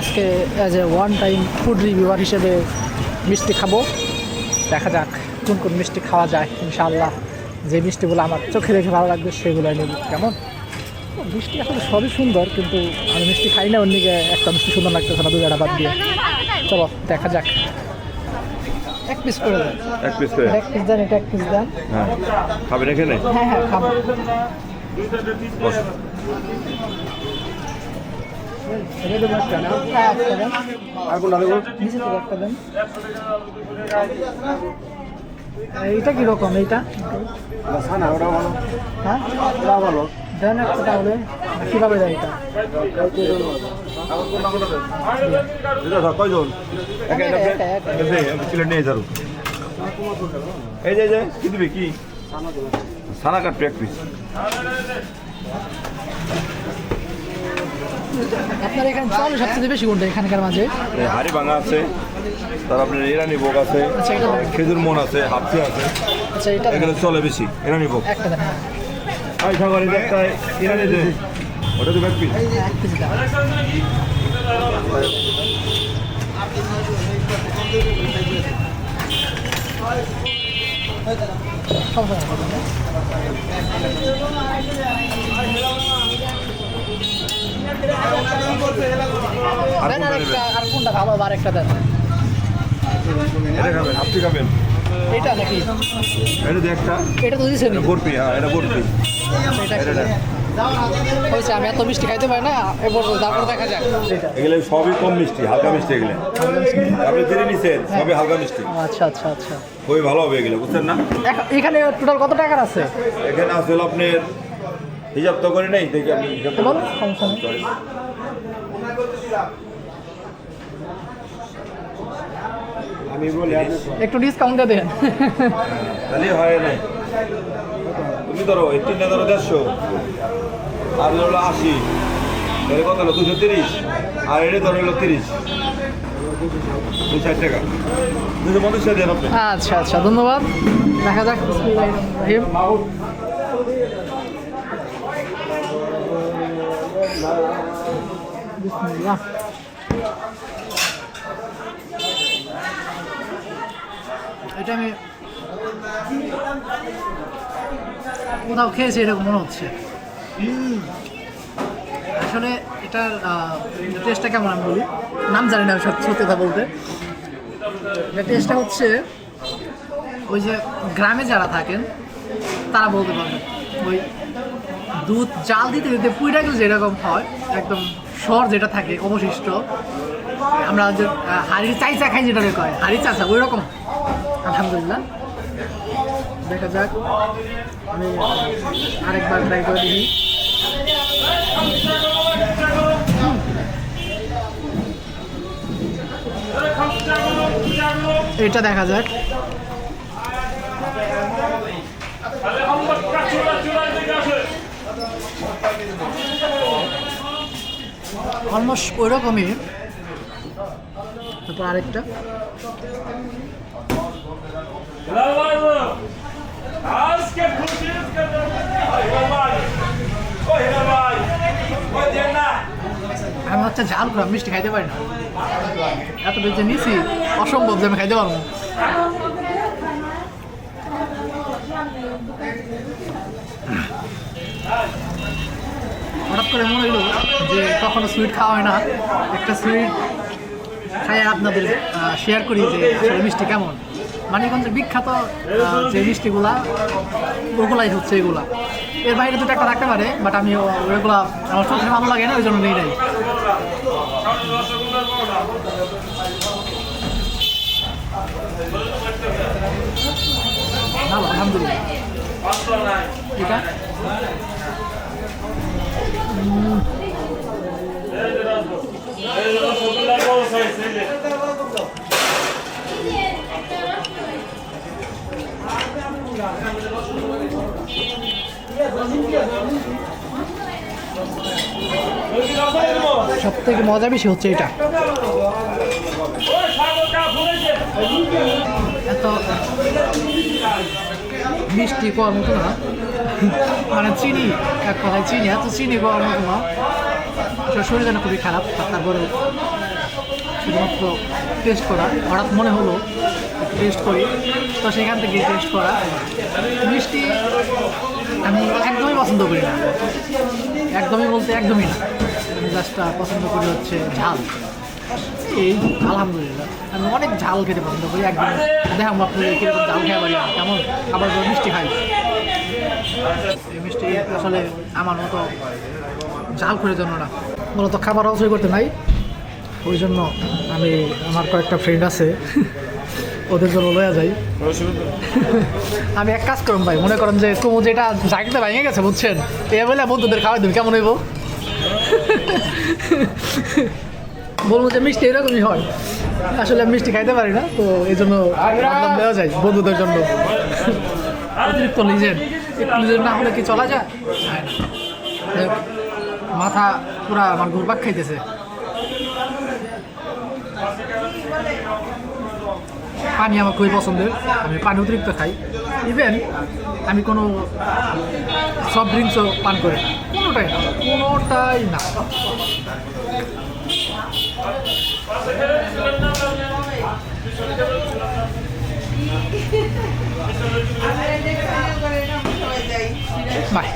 আজকে as a one time food reviewer হিসেবে মিষ্টি খাব। দেখা যাক কোন কোন মিষ্টি খাওয়া যায় ইনশাআল্লাহ। যে মিষ্টিগুলো আমার চোখে দেখে ভালো লাগবে সেগুলো নেব। কেমন? মিষ্টি আসলে সবই সুন্দর কিন্তু আমি মিষ্টি খাই না অন্যদিকে একটা মিষ্টি সুন্দর লাগতেছে না দুই একটা বাদ দিয়ে। চলো দেখা যাক। এক পিস করে দেন এক পিস করে। এক পিস দেন এটা এক পিস দেন। হ্যাঁ। খাবেন এখানে? হ্যাঁ হ্যাঁ খাব। আর কোনটা দেবো নিচে থেকে একটা দেন এইটা? কীরকম এইটা সানা ওটা ভালো হ্যাঁ? ওটা ভালো দেন একটা তাহলে কীভাবে এই যে, কি দিবি, কি? সানা কাটবে এক পিস আপনার এখানে চলে সবচেয়ে বেশি কোনটা এখানকার মাঝে? হাড়ি ভাঙা আছে তারপর আপনার ইরানি ভোগ আছে আচ্ছা, এটা হ্যাঁ। খেজুর মন আছে হাফসি আছে। আচ্ছা এটা। এখানে চলে বেশি ইরানি ভোগ। একটা দেন হ্যাঁ। আই সাগর এই যে একটা ইরানি দে ওটা পিস এক সমস্যা আর কোনটা নেবেন? আর কোনটা খাব? আর একটা দেন। এটা খাবেন হাফসি খাবেন। এটা নাকি? এটা দে এটা তো দিয়েছেন। এটা বরফি হ্যাঁ এটা বরফি এটা এটা হয়েছে আমি এত মিষ্টি খাইতে পারি না এরপর তারপর দেখা যাক। এগুলো সবই কম মিষ্টি হালকা মিষ্টি এগুলো। আপনি জেনে নিছেন সবই হালকা মিষ্টি। আচ্ছা আচ্ছা আচ্ছা। খুবই ভালো হবে এগুলো বুঝছেন না? এখানে টোটাল কত টাকার আছে? এখানে আসলে আপনার হিসাব তো করে নেই দেখি আপনি হিসাব সমস্যা নেই. আমি বলি একটু ডিসকাউন্ট দেন। তাহলে হয় নাই। তুমি ধরো তিনটা ধরো দেড়শো। আর হলো আশি। তাহলে কত হলো? দুশো তিরিশ। আর এটা ধরো হলো তিরিশ। আচ্ছা আচ্ছা ধন্যবাদ। দেখা যাক। বিসমিল্লাহ। এটা আমি কোথাও খেয়েছি, এরকম মনে হচ্ছে। আসলে এটার টেস্টটা কেমন আমি বলি? নাম জানি না সত্যি কথা বলতে। এটা টেস্টটা হচ্ছে ওই যে গ্রামে যারা থাকেন, তারা বলতে পারবেন ওই দুধ জাল দিতে দিতে পুইটা গেলে যেরকম হয়, একদম সর যেটা থাকে, অবশিষ্ট। আমরা যে হাড়ির চাইচা খাই যেটা কয়, হাড়ির চাচা ওই রকম আলহামদুলিল্লাহ। দেখা যাক, আমি আরেকবার ট্রাই করে দেখি। এটা দেখা যাক। অলমোস্ট ওই রকমই তারপর আরেকটা। আজকে আমি হচ্ছে ঝাল করে মিষ্টি খাইতে পারি না। এত বেঁচে নিয়েছি অসম্ভব যে আমি খাইতে পারব। হঠাৎ করে মনে হলো যে কখনো সুইট খাওয়া হয় না। একটা সুইট খাই আপনাদের শেয়ার করি যে মিষ্টি কেমন। মানিকগঞ্জের বিখ্যাত যে মিষ্টিগুলা, ওগুলাই হচ্ছে এগুলা। এর বাইরে দুটো একটা থাকতে পারে বাট আমি ওইগুলা আমার চোখে ভালো লাগে না ওই জন্য নেই। নাই আলহামদুলিল্লাহ। সব থেকে মজা বেশি হচ্ছে এটা। এত মিষ্টি করার মতো না। মানে চিনি, এক কথায় চিনি, এত চিনি করার মতো না। শরীরের জন্য খুবই খারাপ তারপরে শুধুমাত্র টেস্ট করা। হঠাৎ মনে হলো টেস্ট করি। তো সেখান থেকে টেস্ট করা। মিষ্টি আমি একদমই পছন্দ করি না। একদমই বলতে একদমই না। আমি জাস্ট পছন্দ করি হচ্ছে ঝাল। এই আলহামদুলিল্লাহ। আমি অনেক ঝাল খেতে পছন্দ করি একদম। দেখাম আপনি কীরকম ঝাল খেয়ে পারি কেমন? আবার মিষ্টি খাই। এই মিষ্টি আসলে আমার মতো ঝাল করে জন্য না। মূলত খাবার অবশ্যই করতে নাই। ওই জন্য আমি, আমার কয়েকটা ফ্রেন্ড আছে। ওদের জন্য লয়া যাই। আমি এক কাজ করুন ভাই মনে করেন যে কুমু যেটা জায়গাতে ভেঙে গেছে বুঝছেন? এ বলে বন্ধুদের খাওয়াই দেবেন কেমন হইব? বলব যে মিষ্টি এরকমই হয়। আসলে আমি মিষ্টি খাইতে পারি না তো এই জন্য দেওয়া যায় বন্ধুদের জন্য। অতিরিক্ত লিজেন্ড একটু না হলে কি চলা যায়? মাথা পুরা আমার ঘুরপাক খাইতেছে। পানি আমার খুবই পছন্দের আমি পানি অতিরিক্ত খাই। ইভেন আমি কোনো সফট ড্রিঙ্কসও পান করি না। কোনোটাই না কোনোটাই না। বাই